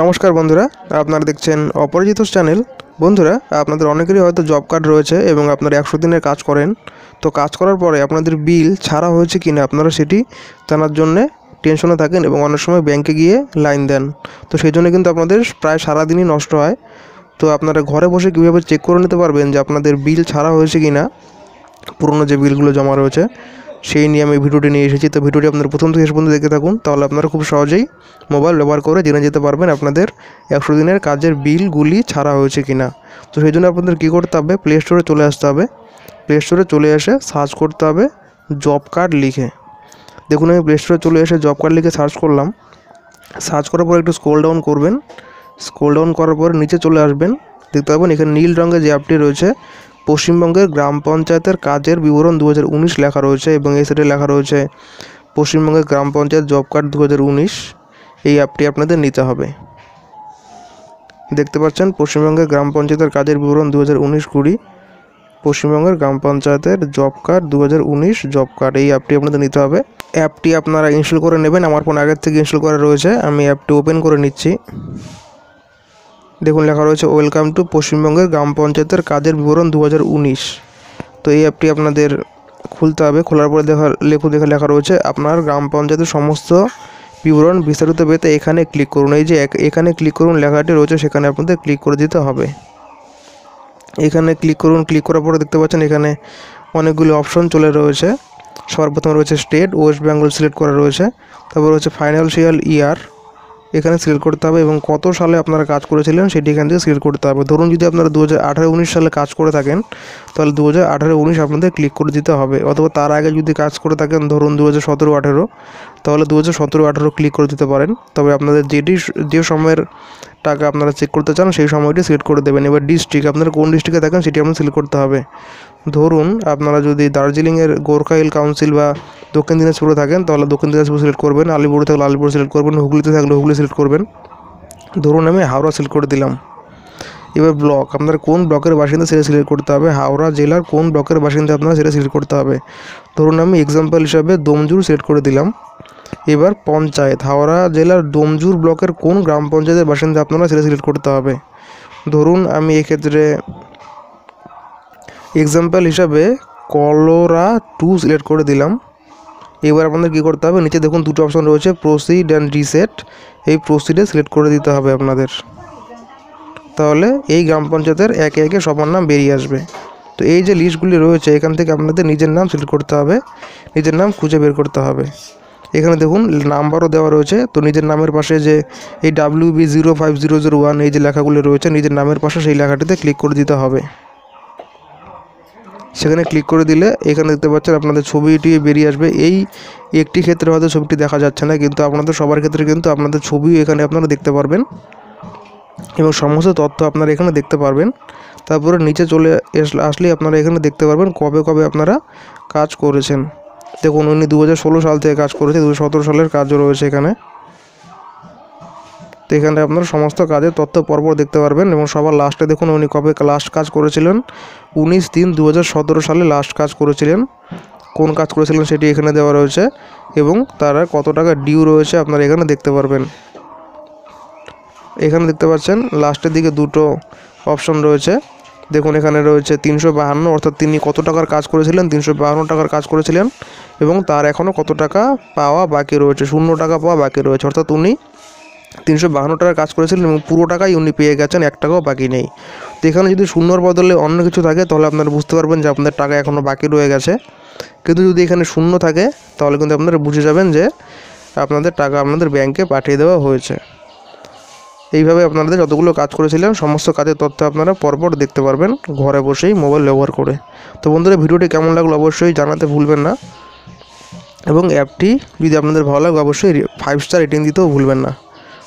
নমস্কার বন্ধুরা, আপনারা দেখছেন অপরাজিত চ্যানেল। বন্ধুরা, আপনাদের অনেকেরই হয়তো জব কার্ড রয়েছে এবং আপনারা একশো দিনের কাজ করেন। তো কাজ করার পরে আপনাদের বিল ছাড়া হয়েছে কি না আপনারা সেটি জানার জন্যে টেনশনে থাকেন এবং অনেক সময় ব্যাংকে গিয়ে লাইন দেন। তো সেই জন্য কিন্তু আপনাদের প্রায় সারাদিনই নষ্ট হয়। তো আপনারা ঘরে বসে কীভাবে চেক করে নিতে পারবেন যে আপনাদের বিল ছাড়া হয়েছে কি না পুরনো যে বিলগুলো জমা রয়েছে। সেই নিয়ে আমি ভিডিওটি নিয়ে এসেছি। তো ভিডিওটি আপনারা প্রথম থেকে শেষ পর্যন্ত দেখতে থাকুন। তাহলে আপনারা খুব সহজেই মোবাইল ব্যবহার করে জেনে যেতে পারবেন আপনাদের একশো দিনের কাজের বিলগুলি ছাড়া হয়েছে কি না তো সেই জন্য আপনাদের কী করতে হবে? প্লে স্টোরে চলে আসতে হবে। প্লে স্টোরে চলে এসে সার্চ করতে হবে জব কার্ড লিখে। দেখুন, আমি প্লে স্টোরে চলে এসে জব কার্ড লিখে সার্চ করলাম। সার্চ করার পর একটু স্ক্রোল ডাউন করবেন। স্ক্রোল ডাউন করার পর নিচে চলে আসবেন। দেখতে পাবেন এখানে নীল রঙের যে অ্যাপটি রয়েছে পশ্চিমবঙ্গের গ্রাম পঞ্চায়েতের কাজের বিবরণ দু হাজার উনিশ লেখা রয়েছে এবং এই সাইডে লেখা রয়েছে, পশ্চিমবঙ্গের গ্রাম পঞ্চায়েত জব কার্ড দু হাজার উনিশ, এই অ্যাপটি আপনাদের নিতে হবে। দেখতে পাচ্ছেন, পশ্চিমবঙ্গের গ্রাম পঞ্চায়েতের কাজের বিবরণ দু হাজার উনিশ কুড়ি, পশ্চিমবঙ্গের গ্রাম পঞ্চায়েতের জব কার্ড দু হাজার উনিশ জব কার্ড, এই অ্যাপটি আপনাদের নিতে হবে। অ্যাপটি আপনারা ইনস্টল করে নেবেন, আমার ফোন আগের থেকে ইনস্টল করা রয়েছে, আমি অ্যাপটি ওপেন করে নিচ্ছি। দেখুন, লেখা রয়েছে ওয়েলকাম টু পশ্চিমবঙ্গের গ্রাম পঞ্চায়েতের কাজের বিবরণ দু হাজার উনিশ। তো এই অ্যাপটি আপনাদের খুলতে হবে। খোলার পরে দেখা, লেখু, দেখে লেখা রয়েছে, আপনার গ্রাম পঞ্চায়েতের সমস্ত বিবরণ বিস্তারিত পেতে এখানে ক্লিক করুন। এই যে এখানে ক্লিক করুন, লেখাটি রয়েছে, সেখানে আপনাদের ক্লিক করে দিতে হবে। এখানে ক্লিক করুন ক্লিক করার পরে দেখতে পাচ্ছেন এখানে অনেকগুলি অপশন চলে রয়েছে। সবার প্রথমে রয়েছে স্টেট ওয়েস্ট বেঙ্গল সিলেক্ট করা রয়েছে। তারপর রয়েছে ফাইন্যান্সিয়াল ইয়ার এখানে সিলেক্ট করতে হবে এবং কত সালে আপনারা কাজ করেছিলেন সেটি এখান থেকে সিলেক্ট করতে হবে। ধরুন যদি আপনারা দু হাজার সালে কাজ করে থাকেন, তাহলে দু হাজার আপনাদের ক্লিক করে দিতে হবে। অথবা তার আগে যদি কাজ করে থাকেন, ধরুন দু হাজার তাহলে দু হাজার ক্লিক করে দিতে পারেন। তবে আপনাদের যেটি যে সময়ের টাকা আপনারা চেক করতে চান, সেই সময়টি সিলেক্ট করে দেবেন। এবার ডিস্ট্রিক্ট আপনারা কোন ডিস্ট্রিক্টে থাকেন, সেটি আপনার সিলেক্ট করতে হবে। ধরুন আপনারা যদি দার্জিলিংয়ের গোর্খা হিল কাউন্সিল বা দক্ষিণ দিনাজপুরে থাকেন, তাহলে দক্ষিণ দিনাজপুর সিলেক্ট করবেন, আলিপুরে থাকলে আলিপুর সিলেক্ট করবেন, হুগলিতে থাকলে হুগলি সিলেক্ট করবেন। ধরুন আমি হাওড়া সিলেক্ট করে দিলাম। এবার ব্লক আপনার কোন ব্লকের বাসিন্দা সেটা সিলেক্ট করতে হবে? হাওড়া জেলার কোন ব্লকের বাসিন্দা আপনারা সেটা সিলেক্ট করতে হবে? ধরুন আমি এক্সাম্পল হিসাবে দমজুর সিলেক্ট করে দিলাম। এবার পঞ্চায়েত, হাওড়া জেলার দমজুর ব্লকের কোন গ্রাম পঞ্চায়েতের বাসিন্দা আপনারা সেটা সিলেক্ট করতে হবে? ধরুন আমি এক্ষেত্রে এক্সাম্পল হিসাবে কলোরা টু সিলেক্ট করে দিলাম। এবার আপনাদের কী করতে হবে? নিচে দেখুন দুটো অপশন রয়েছে প্রসিড অ্যান্ড রিসেট এই প্রসিডে সিলেক্ট করে দিতে হবে আপনাদের। তাহলে এই গ্রাম পঞ্চায়েতের একে একে সবার নাম বেরিয়ে আসবে। তো এই যে লিস্টগুলি রয়েছে, এখান থেকে আপনাদের নিজের নাম সিলেক্ট করতে হবে। নিজের নাম খুঁজে বের করতে হবে। এখানে দেখুন নাম্বারও দেওয়া রয়েছে। তো নিজের নামের পাশে যে এই W B zero five zero zero one এই যে লেখাগুলি রয়েছে, নিজের নামের পাশে সেই লেখাটিতে ক্লিক করে দিতে হবে। সেখানে ক্লিক করে দিলে এখানে দেখতে পাচ্ছেন আপনাদের ছবিটি বেরিয়ে আসবে। এই একটি ক্ষেত্রে হয়তো ছবিটি দেখা যাচ্ছে না, কিন্তু আপনাদের সবার ক্ষেত্রে কিন্তু আপনাদের ছবিও এখানে আপনারা দেখতে পারবেন এবং সমস্ত তথ্য আপনারা এখানে দেখতে পারবেন। তারপরে নিচে চলে আসলেই আপনারা এখানে দেখতে পারবেন কবে কবে আপনারা কাজ করেছেন। দেখুন, উনি দু হাজার ষোলো সাল থেকে কাজ করেছে দু সালের কাজও রয়েছে এখানে। তো এখানে আপনারা সমস্ত কাজের তথ্য পরপর দেখতে পারবেন এবং সবার লাস্টে দেখুন উনি কবে লাস্ট কাজ করেছিলেন। উনিশ তিন দু সালে লাস্ট কাজ করেছিলেন। কোন কাজ করেছিলেন সেটি এখানে দেওয়া রয়েছে এবং তারা কত টাকা ডিউ রয়েছে আপনারা এখানে দেখতে পারবেন। এখানে দেখতে পাচ্ছেন লাস্টের দিকে দুটো অপশন রয়েছে। দেখুন এখানে রয়েছে তিনশো বাহান্ন, অর্থাৎ তিনি কত টাকার কাজ করেছিলেন? তিনশো বাহান্ন টাকার কাজ করেছিলেন এবং তার এখনও কত টাকা পাওয়া বাকি রয়েছে? শূন্য টাকা পাওয়া বাকি রয়েছে। অর্থাৎ উনি তিনশো বাহান্ন টাকার কাজ করেছিলেন এবং পুরো টাকাই উনি পেয়ে গেছেন, এক টাকাও বাকি নেই। তো এখানে যদি শূন্যর বদলে অন্য কিছু থাকে, তাহলে আপনারা বুঝতে পারবেন যে আপনাদের টাকা এখনও বাকি রয়ে গেছে। কিন্তু যদি এখানে শূন্য থাকে, তাহলে কিন্তু আপনারা বুঝে যাবেন যে আপনাদের টাকা আপনাদের ব্যাংকে পাঠিয়ে দেওয়া হয়েছে। এইভাবে আপনাদের যতগুলো কাজ করেছিলেন সমস্ত কাজের তথ্য আপনারা পরপর দেখতে পারবেন, ঘরে বসেই মোবাইল ব্যবহার করে। তো বন্ধুরা, ভিডিওটি কেমন লাগল অবশ্যই জানাতে ভুলবেন না। এবং অ্যাপটি যদি আপনাদের ভালো লাগে, অবশ্যই ফাইভ স্টার রেটিং দিতেও ভুলবেন না।